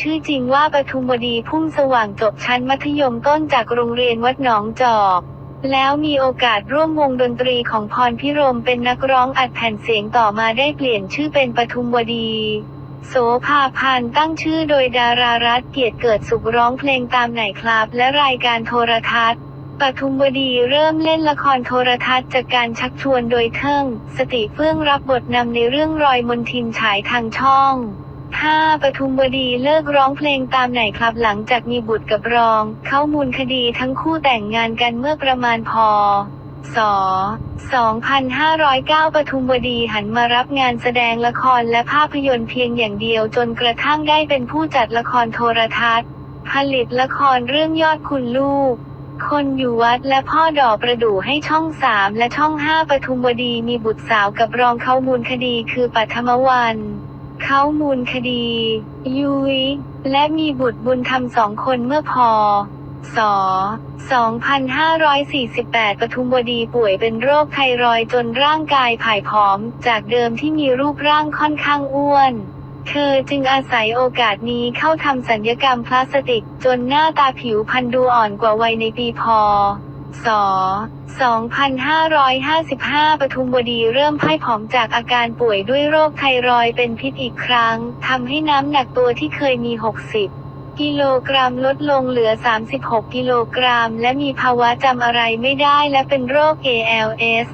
ชื่อจริงว่าปทุมวดีพุ่งสว่างจบชั้นมัธยมต้นจากโรงเรียนวัดหนองจอกแล้วมีโอกาสร่วมวงดนตรีของพรพิรมเป็นนักร้องอัดแผ่นเสียงต่อมาได้เปลี่ยนชื่อเป็นปทุมวดี โสภาพันตั้งชื่อโดยดารารัฐเกียรติเกิดสุขร้องเพลงตามไหนครับ และรายการโทรทัศน์ปทุมวดีเริ่มเล่นละครโทรทัศน์จากการชักชวนโดยเทิง สติเฟื่องรับบทนำในเรื่องรอยมนทินฉายทางช่อง 5. ปทุมวดีเลิกร้องเพลงตามไหนครับหลังจากมีบุตรกับรอง เข้ามูลคดีทั้งคู่แต่งงานกันเมื่อประมาณพศ2509 ปทุมวดีหันมารับงานแสดงละครและภาพยนตร์เพียงอย่างเดียวจนกระทั่งได้เป็นผู้จัดละครโทรทัศน์ ผลิตละครเรื่องยอดคุณลูก คนอยู่วัดและพ่อดอกประดู่ให้ช่องสามและช่องห้าปทุมวดีมีบุตรสาวกับรองเข้ามูลคดีคือปัทมวัน เขามูลคดี ยุยและมีบุตรบุญธรรมสองคนเมื่อพอส2548 ปทุมวดีป่วยเป็นโรคไทรอยจนร่างกายผายผอม จากเดิมที่มีรูปร่างค่อนข้างอ้วน เธอจึงอาศัยโอกาสนี้เข้าทำสัญญกรรมพลาสติก จนหน้าตาผิวพรรณดูอ่อนกว่าวัยในปีพ ศ2555 ปทุมวดีเริ่มพ่ายผอมจากอาการป่วยด้วยโรคไทรอยเป็นพิษอีกครั้ง ทำให้น้ำหนักตัวที่เคยมี 60 กิโลกรัมลดลงเหลือ 36 กิโลกรัม และมีภาวะจำอะไรไม่ได้และเป็นโรค ALS